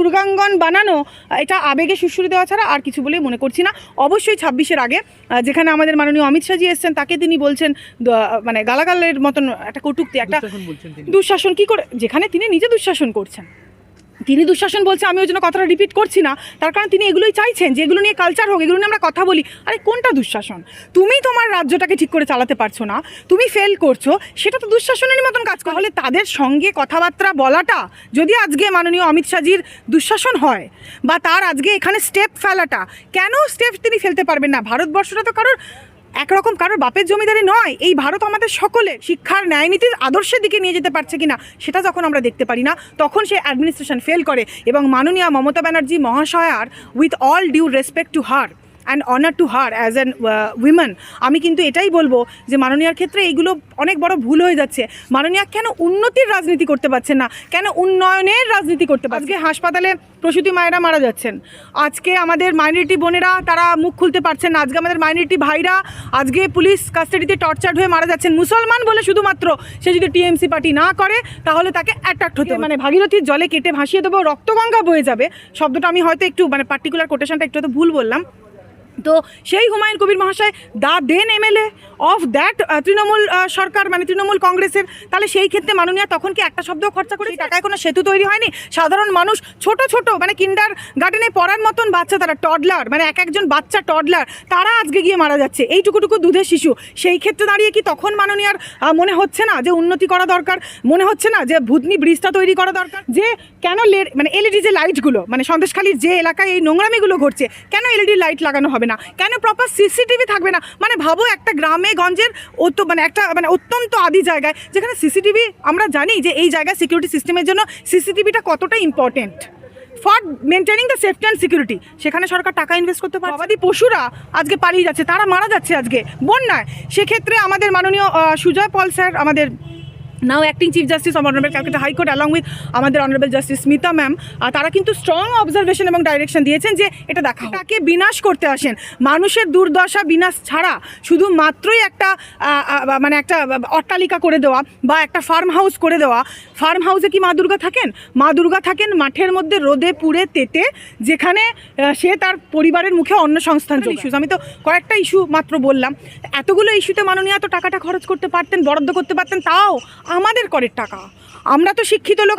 দুর্গাঙ্গন বানানো এটা আবেগে সুশ্রী দেওয়া ছাড়া আর কিছু বলেই মনে করছি না। অবশ্যই ছাব্বিশের আগে যেখানে আমাদের মাননীয় অমিত শাহজি এসছেন তাকে তিনি বলছেন মানে গালাগালের মতন একটা কটুক্তি একটা দুঃশাসন কি করে? যেখানে তিনি নিজে দুঃশাসন করছেন। তিনি দুঃশাসন বলছে, আমি ওই জন্য কথাটা রিপিট করছি না। তার কারণ তিনি এগুলোই চাইছেন যে এগুলো নিয়ে কালচার হোক, এগুলো নিয়ে আমরা কথা বলি। আরে কোনটা দুঃশাসন? তুমি তোমার রাজ্যটাকে ঠিক করে চালাতে পারছ না, তুমি ফেল করছ, সেটা তো দুঃশাসনেরই মতন কাজ করে। হলে তাদের সঙ্গে কথাবার্তা বলাটা, যদি আজকে মাননীয় অমিত শাহজির দুঃশাসন হয়, বা তার আজকে এখানে স্টেপ ফেলাটা, কেন স্টেপ তিনি ফেলতে পারবেন না? ভারতবর্ষটা তো কারোর একরকম কারোর বাপের জমিদারি নয়। এই ভারত আমাদের সকলের শিক্ষার ন্যায়নীতির আদর্শের দিকে নিয়ে যেতে পারছে কিনা, সেটা যখন আমরা দেখতে পারি না, তখন সে অ্যাডমিনিস্ট্রেশন ফেল করে এবং মাননীয় Mamata Banerjee মহাশয়ার with all due respect to her and honour to her as an women আমি কিন্তু এটাই বলব যে মাননীয়ার ক্ষেত্রে এইগুলো অনেক বড় ভুল হয়ে যাচ্ছে। মাননীয়া কেন উন্নতির রাজনীতি করতে পারছেন না? কেন উন্নয়নের রাজনীতি করতে পারছে আজকে হাসপাতালে প্রসূতি মায়েরা মারা যাচ্ছেন। আজকে আমাদের মাইনরিটি বোনেরা তারা মুখ খুলতে পারছেন না। আজকে আমাদের মাইনরিটি ভাইরা আজকে পুলিশ কাস্টাডিতে টর্চার হয়ে মারা যাচ্ছেন। মুসলমান বলে শুধুমাত্র সে যদি টিএমসি পার্টি না করে তাহলে তাকে অ্যাট্রাক্ট হতে মানে ভাগীরথীর জলে কেটে ভাসিয়ে দেবো রক্তগঙ্গা বয়ে যাবে। শব্দটা আমি হয়তো একটু মানে পার্টিকুলার কোটেশনটা একটু হয়তো ভুল বললাম। তো সেই হুমায়ুন কবির মহাশয় the then MLA of that Trinamool সরকার মানে তৃণমূল কংগ্রেসের তাহলে সেই ক্ষেত্রে মাননীয় তখন কি একটা শব্দ খরচা করে টাকায় কোনো সেতু তৈরি হয়নি? সাধারণ মানুষ ছোট ছোট মানে কিন্ডার গার্ডেনে পড়ার মতন বাচ্চা তারা টডলার মানে এক একজন বাচ্চা টডলার তারা আজকে গিয়ে মারা যাচ্ছে। এইটুকুটুকু দুধের শিশু। সেই ক্ষেত্রে দাঁড়িয়ে কি তখন মাননীয়ার মনে হচ্ছে না যে উন্নতি করা দরকার? মনে হচ্ছে না যে ভূতনি ব্রিজটা তৈরি করা দরকার? যে কেন মানে এলইডি যে লাইটগুলো মানে সন্দেশখালীর যে এলাকায় এই নোংরামিগুলো ঘটছে কেন এলইডি লাইট লাগানো হবে না? কেন প্রপার সিসিটিভি থাকবে না? মানে ভাবো একটা গ্রামে, গঞ্জের অত মানে একটা মানে অত্যন্ত আদি জায়গায়, যেখানে সিসিটিভি আমরা জানি যে এই জায়গায় সিকিউরিটি সিস্টেমের জন্য সিসিটিভিটা কতটা important for maintaining the safety and security সেখানে সরকার টাকা ইনভেস্ট করতে পারে গবাদি পশুরা আজকে পালিয়ে যাচ্ছে, তারা মারা যাচ্ছে আজকে, বন্যায়। সেক্ষেত্রে আমাদের মাননীয় সুজয় পল স্যার, আমাদের now acting chief justice of honourable Calcutta high court along with আমাদের অনারেবল জাস্টিস স্মিতা ম্যাম তারা কিন্তু স্ট্রং অবজারভেশন এবং ডাইরেকশন দিয়েছেন যে এটা দেখা তাকে বিনাশ করতে আসেন। মানুষের দুর্দশা বিনাশ ছাড়া শুধু মাত্রই একটা মানে একটা অট্টালিকা করে দেওয়া বা একটা ফার্ম হাউস করে দেওয়া। ফার্ম হাউসে কি মা দুর্গা থাকেন? মা দুর্গা থাকেন মাঠের মধ্যে রোদে পুড়ে তেতে যেখানে সে তার পরিবারের মুখে অন্য সংস্থান ইস্যুস আমি তো কয়েকটা ইস্যু মাত্র বললাম। এতগুলো ইস্যুতে মাননীয় এত টাকাটা খরচ করতে পারতেন বরাদ্দ করতে পারতেন তাও আমাদের করের টাকা। আমরা তো শিক্ষিত লোক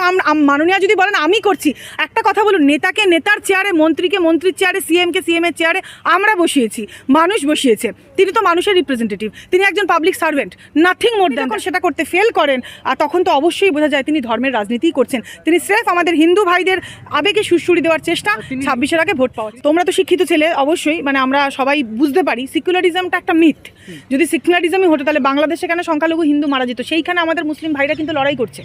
মাননীয়া যদি বলেন আমি করছি। একটা কথা বলুন নেতাকে নেতার চেয়ারে মন্ত্রীকে মন্ত্রীর চেয়ারে সিএমকে সিএম এর চেয়ারে আমরা বসিয়েছি মানুষ বসিয়েছে। তিনি তো মানুষের রিপ্রেজেন্টেটিভ তিনি একজন public servant nothing more than সেটা করতে ফেল করেন আর তখন তো অবশ্যই বোঝা যায় তিনি ধর্মের রাজনীতিই করছেন। তিনি স্রেফ আমাদের হিন্দু ভাইদের আবেগে সুরসুরি দেওয়ার চেষ্টা ছাব্বিশের আগে ভোট পাওয়া তোমরা তো শিক্ষিত ছেলে অবশ্যই মানে আমরা সবাই বুঝতে পারি সিকুলারিজমটা একটা মিথ যদি সিকুলারিজমই হতো তাহলে বাংলাদেশে কেন সংখ্যালঘু হিন্দু মারা যেত? সেইখানে আমাদের মুসলিম ভাইরা কিন্তু লড়াই করছে।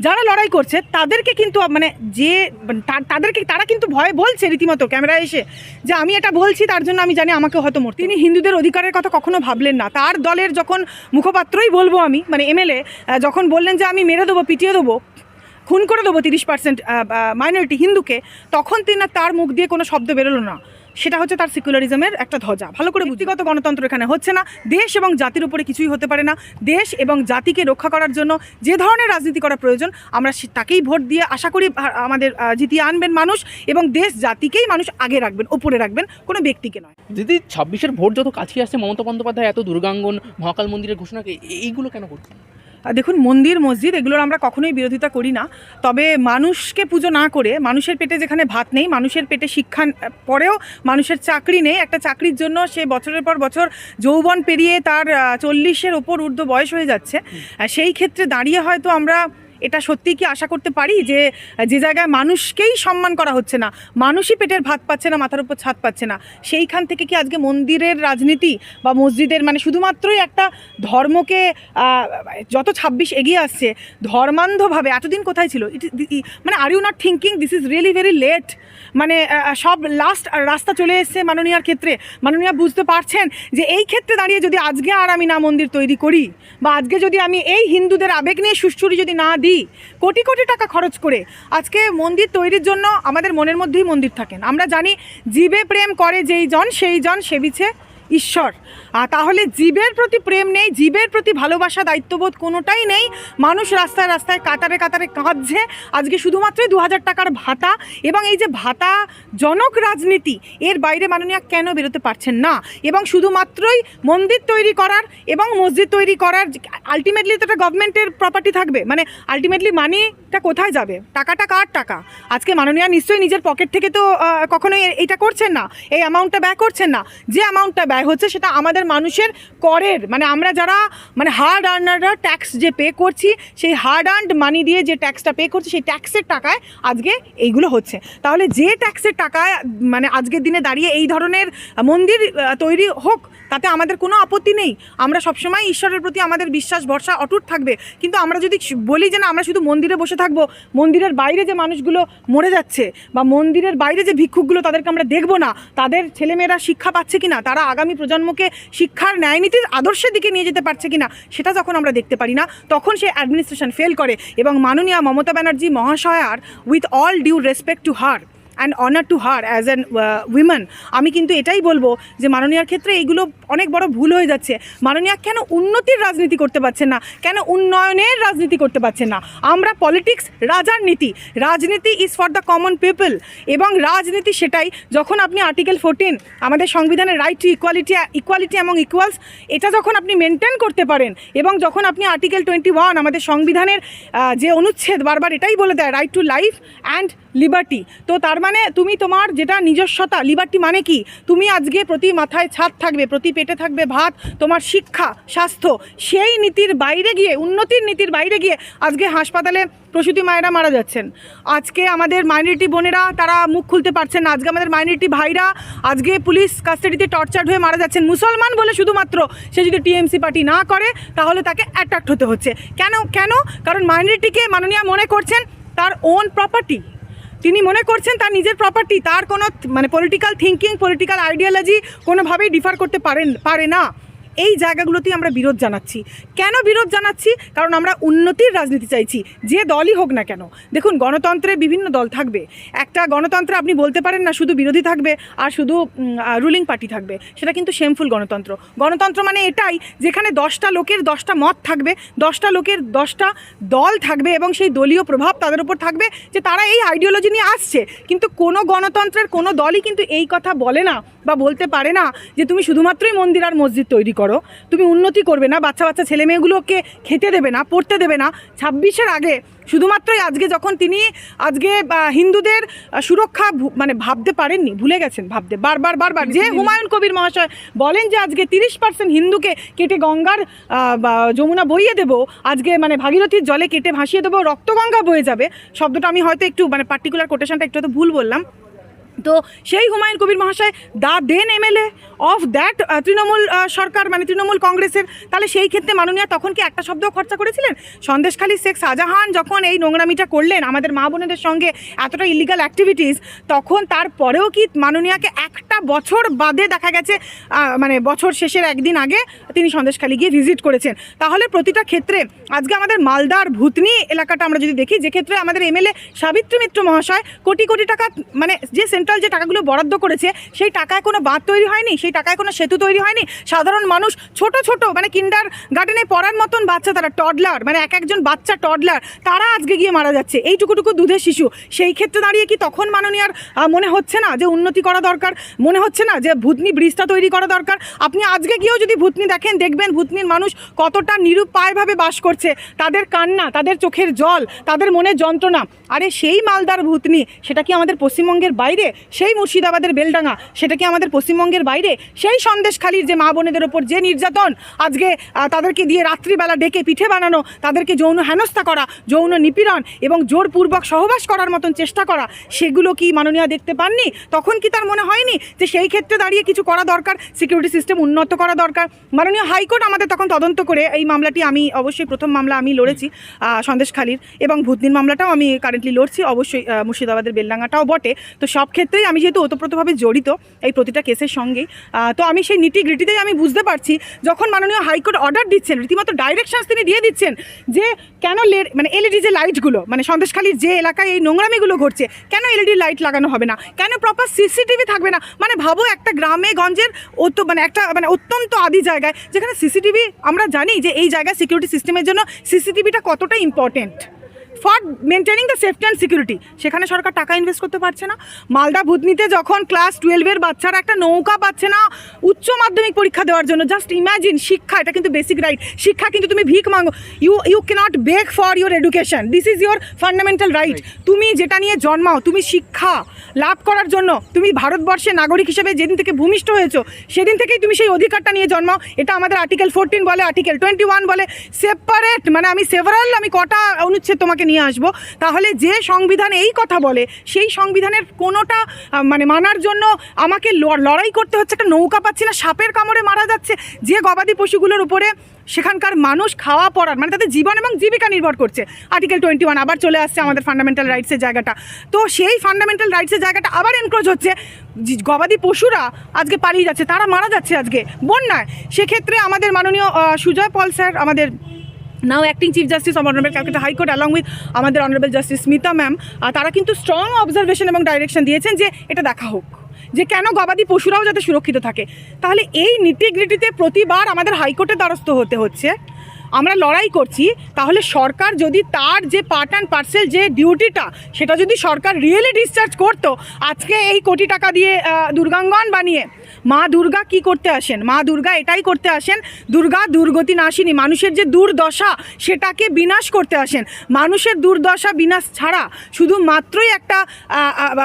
যারা লড়াই করছে, তাদেরকে কিন্তু মানে যে তা- তাদেরকে, তারা কিন্তু ভয়ে বলছে রীতিমতো ক্যামেরা এসে যে আমি এটা বলছি, তার জন্য আমি জানি আমাকে হয়তো মরতে তিনি হিন্দুদের অধিকারের কথা কখনো ভাবলেন না। তার দলের যখন মুখপাত্রই বলব আমি মানে এমএলএ যখন বললেন যে আমি মেরে দেবো, পিটিয়ে দেবো, খুন করে দেবো তিরিশ পার্সেন্ট মাইনরিটি হিন্দুকে, তখন তিনি তার মুখ দিয়ে কোনো শব্দ বেরোলো না। সেটা হচ্ছে তার সিকুলারিজমের একটা ধ্বজা। ভালো করে ব্যক্তিগত গণতন্ত্র এখানে হচ্ছে না। দেশ এবং জাতির উপরে কিছুই হতে পারে না। দেশ এবং জাতিকে রক্ষা করার জন্য যে ধরনের রাজনীতি করা প্রয়োজন, আমরা তাকেই ভোট দিয়ে আশা করি আমাদের জিতিয়ে আনবেন মানুষ এবং দেশ জাতিকেই মানুষ আগে রাখবেন, ওপরে রাখবেন, কোনো ব্যক্তিকে নয়। দিদি, ছাব্বিশের ভোট যত কাছে আসছে, মমতা বন্দ্যোপাধ্যায় এত দুর্গাঙ্গন, মহাকাল মন্দিরের ঘোষণাকে এইগুলো কেন করছেন? দেখুন মন্দির মসজিদ এগুলোর আমরা কখনোই বিরোধিতা করি না। তবে মানুষকে পুজো না করে মানুষের পেটে যেখানে ভাত নেই মানুষের পেটে শিক্ষা পরেও মানুষের চাকরি নেই। একটা চাকরির জন্য সে বছরের পর বছর যৌবন পেরিয়ে তার চল্লিশের ওপর ঊর্ধ্ব বয়স হয়ে যাচ্ছে। সেই ক্ষেত্রে দাঁড়িয়ে হয়তো আমরা এটা সত্যিই কি আশা করতে পারি যে যে জায়গায় মানুষকেই সম্মান করা হচ্ছে না, মানুষই পেটের ভাত পাচ্ছে না, মাথার উপর ছাদ পাচ্ছে না, সেইখান থেকে কি আজকে মন্দিরের রাজনীতি বা মসজিদের মানে শুধুমাত্রই একটা ধর্মকে যত ছাব্বিশ এগিয়ে আসছে, ধর্মান্ধভাবে, এতদিন কোথায় ছিল? ইট মানে are you not thinking this is really very late মানে সব লাস্ট রাস্তা চলে এসছে মাননীয়ার ক্ষেত্রে, মাননীয়া বুঝতে পারছেন যে এই ক্ষেত্রে দাঁড়িয়ে যদি আজকে আর আমি না মন্দির তৈরি করি, বা আজকে যদি আমি এই হিন্দুদের আবেগ নিয়ে সুশ্রুরি যদি না দিই কোটি কোটি টাকা খরচ করে। আজকে মন্দির তৈরির জন্য আমাদের মনের মধ্যেই মন্দির থাকেন। আমরা জানি, জীবে প্রেম করে যেই জন, সেই জন সেবিছে। ঈশ্বর। আর তাহলে জীবের প্রতি প্রেম নেই, জীবের প্রতি ভালোবাসা দায়িত্ববোধ কোনোটাই নেই। মানুষ রাস্তায় রাস্তায় কাতারে কাতারে কাঁদছে। আজকে শুধুমাত্রই দু হাজার টাকার ভাতা এবং এই যে ভাতা জনক রাজনীতি, এর বাইরে মাননীয়া কেন বেরোতে পারছেন না? এবং শুধুমাত্রই মন্দির তৈরি করার এবং মসজিদ তৈরি করার আলটিমেটলি তো এটা গভর্নমেন্টের প্রপার্টি থাকবে। মানে আলটিমেটলি মানিটা কোথায় যাবে? টাকাটা কার টাকা? আজকে মাননীয়া নিশ্চয়ই নিজের পকেট থেকে তো কখনোই এটা করছেন না। এই অ্যামাউন্টটা ব্যয় করছেন না। যে অ্যামাউন্টটা ব্যয় হচ্ছে সেটা আমাদের মানুষের করের। মানে আমরা যারা মানে হার্ড আর্নাররা ট্যাক্স যে পে করছি, সেই হার্ড আর্নড মানি দিয়ে যে ট্যাক্সটা পে করছি, সেই ট্যাক্সের টাকায় আজকে এইগুলো হচ্ছে। তাহলে যে ট্যাক্সের টাকায় মানে আজকের দিনে দাঁড়িয়ে এই ধরনের মন্দির তৈরি হোক তাতে আমাদের কোনো আপত্তি নেই। আমরা সবসময় ঈশ্বরের প্রতি আমাদের বিশ্বাস, ভরসা অটুট থাকবে। কিন্তু আমরা যদি বলি যে না, আমরা শুধু মন্দিরে বসে থাকব, মন্দিরের বাইরে যে মানুষগুলো মরে যাচ্ছে বা মন্দিরের বাইরে যে ভিক্ষুকগুলো তাদেরকে আমরা দেখব না, তাদের ছেলেমেয়েরা শিক্ষা পাচ্ছে কি না তারা আগামী প্রজন্মকে শিক্ষার ন্যায়নীতির আদর্শের দিকে নিয়ে যেতে পারছে কি না সেটা যখন আমরা দেখতে পারি না, তখন সে অ্যাডমিনিস্ট্রেশন ফেল করে এবং মাননীয়া Mamata Banerjee মহাশয়ার with all due respect to her and honour to her as an women আমি কিন্তু এটাই বলব যে মাননীয়ার ক্ষেত্রে এইগুলো অনেক বড় ভুল হয়ে যাচ্ছে। মাননীয়া কেন উন্নতির রাজনীতি করতে পারছেন না? কেন উন্নয়নের রাজনীতি করতে পারছে না? আমরা পলিটিক্স রাজার নীতি। রাজনীতি is for the common people এবং রাজনীতি সেটাই, যখন আপনি আর্টিকেল ফোরটিন আমাদের সংবিধানের রাইট টু ইকুয়ালিটি ইকুয়ালিটি এবং ইকুয়ালস এটা যখন আপনি মেনটেন করতে পারেন, এবং যখন আপনি আর্টিকেল টোয়েন্টি ওয়ান আমাদের সংবিধানের যে অনুচ্ছেদ, বারবার এটাই বলে দেয় right to life and liberty তো তার মানে তুমি তোমার যেটা নিজস্বতা লিবার্টি মানে কি? তুমি আজকে প্রতি মাথায় ছাদ থাকবে, প্রতি পেটে থাকবে ভাত, তোমার শিক্ষা, স্বাস্থ্য, সেই নীতির বাইরে গিয়ে, উন্নতির নীতির বাইরে গিয়ে আজকে হাসপাতালে প্রসূতি মায়েরা মারা যাচ্ছেন। আজকে আমাদের মাইনরিটি বোনেরা, তারা মুখ খুলতে পারছেন না। আজকে আমাদের মাইনরিটি ভাইরা, আজকে পুলিশ কাস্টাডিতে টর্চার্ড হয়ে মারা যাচ্ছেন। মুসলমান বলে শুধুমাত্র সে যদি টিএমসি পার্টি না করে, তাহলে তাকে অ্যাট্রাক্ট হতে হচ্ছে। কেন? কেন? কারণ মাইনরিটিকে মাননীয়া মনে করছেন তার ওন প্রপার্টি তিনি মনে করছেন তার নিজের প্রপার্টি তার কোনো মানে পলিটিক্যাল থিঙ্কিং পলিটিক্যাল আইডিয়োলজি কোনোভাবেই ডিফার করতে পারেন, পারে না। এই জায়গাগুলোতেই আমরা বিরোধ জানাচ্ছি। কেন বিরোধ জানাচ্ছি? কারণ আমরা উন্নতির রাজনীতি চাইছি। যে দলই হোক না কেন। দেখুন, গণতন্ত্রে বিভিন্ন দল থাকবে। একটা গণতন্ত্রে আপনি বলতে পারেন না, শুধু বিরোধী থাকবে আর শুধু রুলিং পার্টি থাকবে। সেটা কিন্তু শেমফুল গণতন্ত্র। গণতন্ত্র মানে এটাই, যেখানে দশটা লোকের দশটা মত থাকবে, দশটা লোকের দশটা দল থাকবে এবং সেই দলীয় প্রভাব তাদের উপর থাকবে যে তারা এই আইডিওলজি নিয়ে আসছে। কিন্তু কোনো গণতন্ত্রের কোনো দলই কিন্তু এই কথা বলে না বা বলতে পারে না যে তুমি শুধুমাত্রই মন্দির আর মসজিদ তৈরি করো। তুমি উন্নতি করবে না বাচ্চা বাচ্চা ছেলে মেয়েগুলোকে খেতে দেবে না পড়তে দেবে না। ছাব্বিশের আগে শুধুমাত্রই আজকে যখন তিনি আজকে হিন্দুদের সুরক্ষা মানে ভাবতে পারেননি ভুলে গেছেন ভাবতে বারবার বারবার যে হুমায়ুন কবির মহাশয় বলেন যে আজকে তিরিশ পার্সেন্ট হিন্দুকে কেটে গঙ্গার যমুনা বইয়ে দেবো আজকে মানে ভাগীরথীর জলে কেটে ভাসিয়ে দেবো রক্তগঙ্গা বয়ে যাবে শব্দটা আমি হয়তো একটু মানে পার্টিকুলার কোটেশনটা একটু হয়তো ভুল বললাম। তো সেই হুমায়ুন কবির মহাশয়, the then MLA of that Trinamool সরকার মানে তৃণমূল কংগ্রেসের। তাহলে সেই ক্ষেত্রে মাননীয়া তখন কি একটা শব্দ খরচা করেছিলেন? সন্দেশখালী শেখ শাহজাহান যখন এই নোংরামিটা করলেন, আমাদের মা বোনেদের সঙ্গে এতটা ইলিগাল অ্যাক্টিভিটিস তখন তারপরেও কি মাননীয়াকে একটা বছর বাদে দেখা গেছে মানে বছর শেষের একদিন আগে তিনি সন্দেশখালী গিয়ে ভিজিট করেছেন। তাহলে প্রতিটা ক্ষেত্রে আজকে আমাদের মালদার ভূতনি এলাকাটা আমরা যদি দেখি, যে ক্ষেত্রে আমাদের এমএলএ সাবিত্রী মিত্র মহাশয় কোটি কোটি টাকা মানে যে সেন্ট্রাল যে টাকাগুলো বরাদ্দ করেছে, সেই টাকায় কোনো বাঁধ তৈরি হয়নি? সেই টাকায় কোনো সেতু তৈরি হয়নি? সাধারণ মানুষ, ছোট ছোট মানে কিন্ডার গার্ডেনে পড়ার মতন বাচ্চা তারা টডলার মানে এক একজন বাচ্চা টডলার তারা আজকে গিয়ে মারা যাচ্ছে। এইটুকুটুকু দুধের শিশু। সেই ক্ষেত্রে দাঁড়িয়ে কি তখন মাননীয়ার মনে হচ্ছে না যে উন্নতি করা দরকার? মনে হচ্ছে না যে ভূতনি ব্রিজটা তৈরি করা দরকার? আপনি আজকে গিয়েও যদি ভূতনি দেখেন, দেখবেন ভূতনির মানুষ কতটা নিরুপায়ভাবে বাস করছে। তাদের কান্না, তাদের চোখের জল, তাদের মনের যন্ত্রণা। আরে সেই মালদার ভূতনি, সেটা কি আমাদের পশ্চিমবঙ্গের বাইরে? সেই মুর্শিদাবাদের বেলডাঙ্গা, সেটা কি আমাদের পশ্চিমবঙ্গের বাইরে? সেই সন্দেশখালির যে মা বোনেদের ওপর যে নির্যাতন, আজকে তাদেরকে দিয়ে রাত্রিবেলা ডেকে পিঠে বানানো, তাদেরকে যৌন হেনস্থা করা, যৌন নিপীড়ন এবং জোরপূর্বক সহবাস করার মতন চেষ্টা করা, সেগুলো কি মাননীয় দেখতে পাননি? তখন কি তার মনে হয়নি যে সেই ক্ষেত্রে দাঁড়িয়ে কিছু করা দরকার সিকিউরিটি সিস্টেম উন্নত করা দরকার? মাননীয় হাইকোর্ট আমাদের তখন তদন্ত করে এই মামলাটি আমি অবশ্যই প্রথম মামলা আমি লড়েছি সন্দেশখালির এবং ভূতনির মামলাটাও আমি কারেন্টলি লড়ছি, অবশ্যই মুর্শিদাবাদের বেলডাঙ্গাটাও বটে। তো সব ক্ষেত্রে ক্ষেত্রেই আমি যেহেতু ওতপ্রোতভাবে জড়িত এই প্রতিটা কেসের সঙ্গেই তো আমি সেই নিটি গ্রিটিতেই আমি বুঝতে পারছি, যখন মাননীয় হাইকোর্ট অর্ডার দিচ্ছেন, রীতিমতো ডাইরেকশনস তিনি দিয়ে দিচ্ছেন যে কেন মানে এলইডি যে লাইটগুলো মানে সন্দেশখালীর যে এলাকায় এই নোংরামিগুলো ঘটছে, কেন এলইডি লাইট লাগানো হবে না? কেন প্রপার সিসিটিভি থাকবে না? মানে ভাবো একটা গ্রামে গঞ্জের অত মানে একটা মানে অত্যন্ত আদি জায়গায়, যেখানে সিসিটিভি আমরা জানি যে এই জায়গায় সিকিউরিটি সিস্টেমের জন্য সিসিটিভিটা কতটা important for maintaining the safety and security. সেখানে সরকার টাকা ইনভেস্ট করতে পারছে না। মালদা ভূতনিতে যখন ক্লাস টুয়েলভের বাচ্চারা একটা নৌকা পাচ্ছে না উচ্চ মাধ্যমিক পরীক্ষা দেওয়ার জন্য জাস্ট ইমাজিন শিক্ষা এটা কিন্তু বেসিক রাইট শিক্ষা কিন্তু তুমি ভিক mango you you cannot beg for your education this is your fundamental right তুমি যেটা নিয়ে জন্মাও তুমি শিক্ষা লাভ করার জন্য তুমি ভারতবর্ষের নাগরিক হিসেবে যেদিন থেকে ভূমিষ্ঠ হয়েছো সেদিন থেকেই তুমি সেই অধিকারটা নিয়ে জন্মাও। এটা আমাদের আর্টিকেল ফোরটিন বলে আর্টিকেল টোয়েন্টি ওয়ান বলে। সেপারেট মানে আমি সেভারাল আমি কটা অনুচ্ছেদ তোমাকে নিয়ে আসব। তাহলে যে সংবিধান এই কথা বলে, সেই সংবিধানের কোনোটা মানে মানার জন্য আমাকে লড়াই করতে হচ্ছে, একটা নৌকা পাচ্ছি না, সাপের কামড়ে মারা যাচ্ছে। যে গবাদি পশুগুলোর উপরে সেখানকার মানুষ খাওয়া পড়ার মানে তাদের জীবন এবং জীবিকা নির্ভর করছে। আর্টিকেল টোয়েন্টি ওয়ান আবার চলে আসছে আমাদের ফান্ডামেন্টাল রাইটসের জায়গাটা। তো সেই ফান্ডামেন্টাল রাইটসের জায়গাটা আবার এনক্রোচ হচ্ছে। গবাদি পশুরা আজকে পালিয়ে যাচ্ছে, তারা মারা যাচ্ছে আজকে। বন্যায়। সেক্ষেত্রে আমাদের মাননীয় সুজয় পল স্যার, আমাদের now acting chief justice of honourable Calcutta high court along with আমাদের অনারেবল জাস্টিস স্মিতা ম্যাম তারা কিন্তু স্ট্রং অবজারভেশন এবং ডাইরেকশন দিয়েছেন যে এটা দেখা হোক। যে কেন গবাদি পশুরাও যাতে সুরক্ষিত থাকে। তাহলে এই নিটিগ্রিটিতে প্রতিবার আমাদের হাইকোর্টের দ্বারস্থ হতে হচ্ছে। আমরা লড়াই করছি, তাহলে সরকার যদি তার যে পার্ট অ্যান্ড পার্সেল যে ডিউটিটা সেটা যদি সরকার রিয়েলি ডিসচার্জ করতো, আজকে এই কোটি টাকা দিয়ে দুর্গাঙ্গন বানিয়ে মা দুর্গা কি করতে আসেন? মা দুর্গা এটাই করতে আসেন, দুর্গা দুর্গতি নাশিনী, মানুষের যে দুর্দশা সেটাকে বিনাশ করতে আসেন। মানুষের দুর্দশা বিনাশ ছাড়া শুধু মাত্রই একটা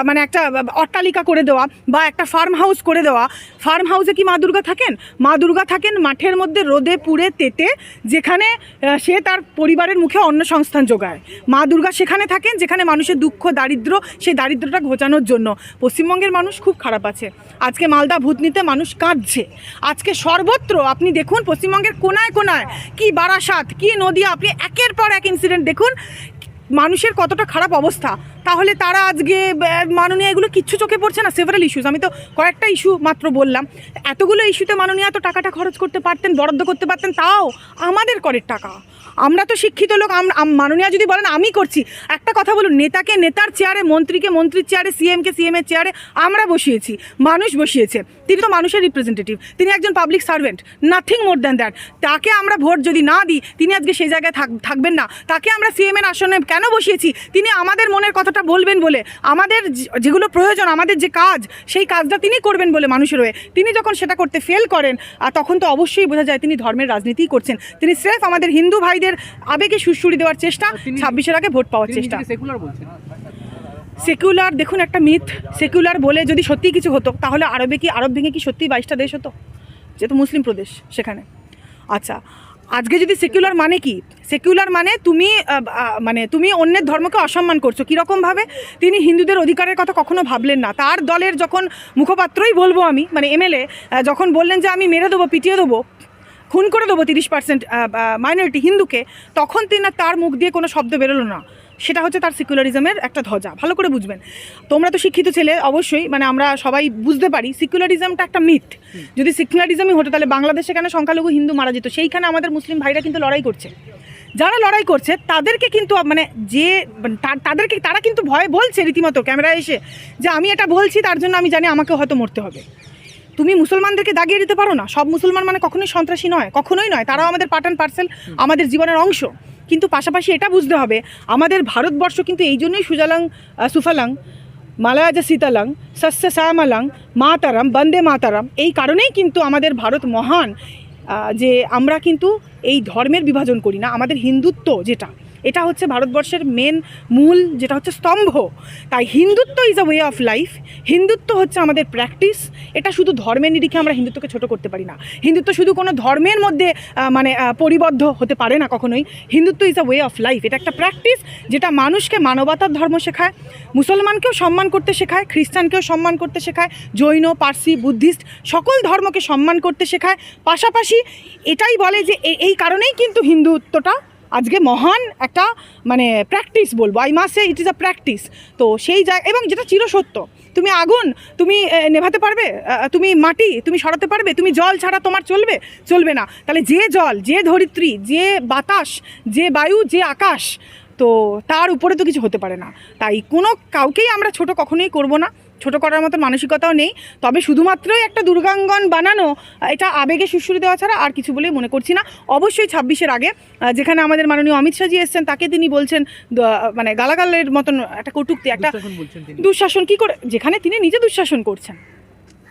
মানে একটা অট্টালিকা করে দেওয়া বা একটা ফার্ম হাউস করে দেওয়া ফার্ম হাউসে কি মা দুর্গা থাকেন? মা দুর্গা থাকেন মাঠের মধ্যে রোদে, পুড়ে, তেতে, যেখানে সে তার পরিবারের মুখে অন্ন সংস্থান যোগায়। মা দুর্গা সেখানে থাকেন যেখানে মানুষের দুঃখ, দারিদ্র সেই দারিদ্রটা ঘোচানোর জন্য। পশ্চিমবঙ্গের মানুষ খুব খারাপ আছে। আজকে মালদা ভূতনিতে মানুষ কাঁদছে। আজকে সর্বত্র, আপনি দেখুন পশ্চিমবঙ্গের কোনায় কোনায় কি বারাসাত, কি নদিয়া, আপনি একের পর এক ইনসিডেন্ট দেখুন। মানুষের কতটা খারাপ অবস্থা। তাহলে তারা আজকে মাননীয় এগুলো কিচ্ছু চোখে পড়ছে না সেভারাল ইস্যুস আমি তো কয়েকটা ইস্যু মাত্র বললাম। এতগুলো ইস্যুতে মাননীয় এত টাকাটা খরচ করতে পারতেন, বরাদ্দ করতে পারতেন, তাও আমাদের করের টাকা। আমরা তো শিক্ষিত লোক মাননীয় যদি বলেন, আমি করছি। একটা কথা বলুন, নেতাকে নেতার চেয়ারে মন্ত্রীকে মন্ত্রীর চেয়ারে সিএমকে সিএমের চেয়ারে আমরা বসিয়েছি, মানুষ বসিয়েছে। তিনি তো মানুষের রিপ্রেজেন্টেটিভ তিনি একজন public servant nothing more than that তাকে আমরা ভোট যদি না দিই, তিনি আজকে সেই জায়গায় থাক- থাকবেন না। তাকে আমরা সিএমের আসনে কেন বসিয়েছি? তিনি আমাদের মনের কথাটা বলবেন বলে আমাদের যেগুলো প্রয়োজন আমাদের যে কাজ সেই কাজটা তিনি করবেন বলে মানুষের হয়ে তিনি যখন সেটা করতে ফেল করেন আর তখন তো অবশ্যই বোঝা যায় তিনি ধর্মের রাজনীতিই করছেন। তিনি স্রেফ আমাদের হিন্দু ভাইদের আবেগে সুরসুরি দেওয়ার চেষ্টা ছাব্বিশের আগে ভোট পাওয়ার চেষ্টা। সেকুলার সেকুলার দেখুন একটা মিথ সেকুলার বলে যদি সত্যি কিছু হতো তাহলে আরবে কি আরব ভেঙে কি সত্যি বাইশটা দেশ হতো? যেহেতু মুসলিম প্রদেশ সেখানে। আচ্ছা আজকে যদি সেকুলার মানে কি? সেকুলার মানে তুমি মানে তুমি অন্যের ধর্মকে অসম্মান করছ। কীরকমভাবে তিনি হিন্দুদের অধিকারের কথা কখনো ভাবলেন না। তার দলের যখন মুখপাত্রই বলব আমি মানে এমএলএ যখন বললেন যে আমি মেরে দেবো, পিটিয়ে দেবো, খুন করে দেবো তিরিশ পার্সেন্ট মাইনরিটি হিন্দুকে, তখন তিনি তার মুখ দিয়ে কোনো শব্দ বেরোলো না। সেটা হচ্ছে তার সেকুলারিজমের একটা ধ্বজা, ভালো করে বুঝবেন। তোমরা তো শিক্ষিত ছেলে, অবশ্যই মানে আমরা সবাই বুঝতে পারি সিকুলারিজমটা একটা মিথ যদি সেকুলারিজমই হতো, তাহলে বাংলাদেশে কেন সংখ্যালঘু হিন্দু মারা যেত? সেইখানে আমাদের মুসলিম ভাইরা কিন্তু লড়াই করছে। যারা লড়াই করছে, তাদেরকে কিন্তু মানে যে মানে তাদেরকে, তারা কিন্তু ভয় বলছে রীতিমতো ক্যামেরা এসে যে, আমি এটা বলছি, তার জন্য আমি জানি আমাকে হয়তো মরতে হবে। তুমি মুসলমানদেরকে দাগিয়ে দিতে পারো না। সব মুসলমান মানে কখনোই সন্ত্রাসী নয় কখনোই নয়। তারাও আমাদের পাঠান পার্সেল আমাদের জীবনের অংশ। কিন্তু পাশাপাশি এটা বুঝতে হবে আমাদের ভারতবর্ষ কিন্তু এই জন্যই সুজালাং সুফালাং মালায়াজা সীতালাং সস্য শ্যামালাং মাতারাম বন্দে মাতারাম এই কারণেই কিন্তু আমাদের ভারত মহান। যে আমরা কিন্তু এই ধর্মের বিভাজন করি না আমাদের হিন্দুত্ব যেটা। এটা হচ্ছে ভারতবর্ষের মেন মূল, যেটা হচ্ছে স্তম্ভ। তাই Hindutva is a way of life Hindutva হচ্ছে আমাদের প্র্যাকটিস এটা শুধু ধর্মের নিরিখে আমরা হিন্দুত্বকে ছোট করতে পারি না। হিন্দুত্ব শুধু কোনো ধর্মের মধ্যে মানে পরিবদ্ধ হতে পারে না কখনোই। Hindutva is a way of life এটা একটা প্র্যাকটিস যেটা মানুষকে মানবতার ধর্ম শেখায়, মুসলমানকেও সম্মান করতে শেখায়, খ্রিস্টানকেও সম্মান করতে শেখায়, জৈন, পার্সি, বুদ্ধিস্ট সকল ধর্মকে সম্মান করতে শেখায়। পাশাপাশি এটাই বলে যে এই কারণেই কিন্তু হিন্দুত্বটা আজকে মহান একটা মানে প্র্যাকটিস বলব। আই মাসে ইট ইজ আ প্র্যাকটিস তো সেই জায়গা এবং যেটা চিরসত্য, তুমি আগুন, তুমি নেভাতে পারবে? তুমি মাটি, তুমি সরাতে পারবে? তুমি জল ছাড়া তোমার চলবে? চলবে না। তাহলে যে জল, যে ধরিত্রী, যে বাতাস, যে বায়ু, যে আকাশ, তো তার উপরে তো কিছু হতে পারে না। তাই কোনো কাউকেই আমরা ছোট কখনোই করব না। ছোট করার মতো মানসিকতাও নেই। তবে শুধুমাত্রই একটা দুর্গাঙ্গন বানানো এটা আবেগে সুশ্রী দেওয়া ছাড়া আর কিছু বলেই মনে করছি না। অবশ্যই ছাব্বিশের আগে যেখানে আমাদের মাননীয় অমিত শাহজি এসছেন তাকে তিনি বলছেন মানে গালাগালের মতন একটা কটুক্তি একটা দুঃশাসন কি করে যেখানে তিনি নিজে দুঃশাসন করছেন।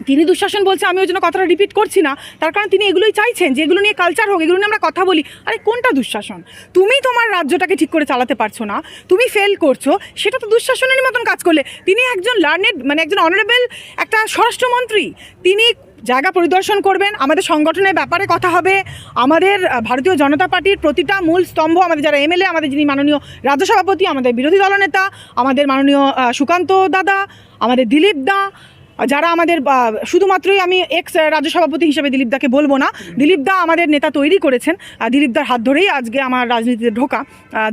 তিনি দুঃশাসন বলছে আমি ওই জন্য কথাটা রিপিট করছি না। তার কারণ তিনি এগুলোই চাইছেন যে এগুলো নিয়ে কালচার হোক, এগুলো নিয়ে আমরা কথা বলি। আরে কোনটা দুঃশাসন? তুমি তোমার রাজ্যটাকে ঠিক করে চালাতে পারছ না, তুমি ফেল করছ, সেটা তো দুঃশাসনের মতন কাজ করলে। তিনি একজন লার্নেড মানে একজন অনারেবল একটা স্বরাষ্ট্রমন্ত্রী। তিনি জায়গা পরিদর্শন করবেন, আমাদের সংগঠনের ব্যাপারে কথা হবে। আমাদের ভারতীয় জনতা পার্টির প্রতিটা মূল স্তম্ভ, আমাদের যারা এমএলএ, আমাদের যিনি মাননীয় রাজ্য সভাপতি আমাদের বিরোধী দলনেতা, আমাদের মাননীয় সুকান্ত দাদা, আমাদের দিলীপ দা যারা আমাদের শুধুমাত্রই আমি এক্স রাজ্য সভাপতি হিসেবে দিলীপ দাকে বলব না দিলীপ দা আমাদের নেতা তৈরি করেছেন দিলীপ দার হাত ধরেই আজকে আমার রাজনীতিতে ঢোকা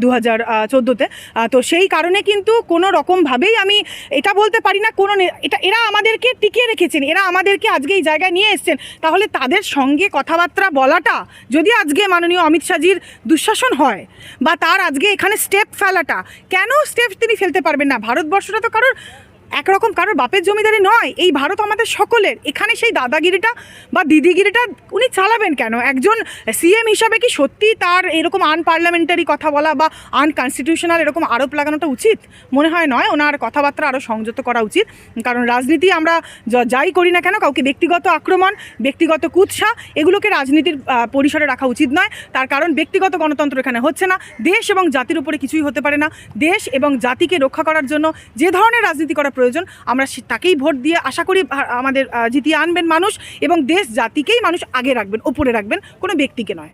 দু হাজার চোদ্দোতে। তো সেই কারণে কিন্তু কোনো রকমভাবেই আমি এটা বলতে পারি না কোনো এটা এরা আমাদেরকে টিকিয়ে রেখেছেন এরা আমাদেরকে আজকে এই জায়গায় নিয়ে এসছেন। তাহলে তাদের সঙ্গে কথাবার্তা বলাটা যদি আজকে মাননীয় অমিত শাহজির দুঃশাসন হয় বা তার আজকে এখানে স্টেপ ফেলাটা কেন স্টেপ তিনি ফেলতে পারবেন না? ভারতবর্ষটা তো কারোর একরকম কারোর বাপের জমিদারি নয়, এই ভারত আমাদের সকলের। এখানে সেই দাদাগিরিটা বা দিদিগিরিটা উনি চালাবেন কেন? একজন সিএম হিসাবে কি সত্যি তার এরকম আনপার্লামেন্টারি কথা বলা বা আনকনস্টিটিউশনাল এরকম আরোপ লাগানোটা উচিত? মনে হয় নয়, ওনার কথাবার্তা আরও সংযত করা উচিত। কারণ রাজনীতি আমরা যাই করি না কেন, কাউকে ব্যক্তিগত আক্রমণ, ব্যক্তিগত কুৎসা, এগুলোকে রাজনীতির পরিসরে রাখা উচিত নয়। তার কারণ ব্যক্তিগত গণতন্ত্র এখানে হচ্ছে না। দেশ এবং জাতির উপরে কিছুই হতে পারে না। দেশ এবং জাতিকে রক্ষা করার জন্য যে ধরনের রাজনীতি করা প্রয়োজন, আমরা তাকেই ভোট দিয়ে আশা করি আমাদের জিতিয়ে আনবেন মানুষ এবং দেশ জাতিকেই মানুষ আগে রাখবেন, ওপরে রাখবেন, কোনো ব্যক্তিকে নয়।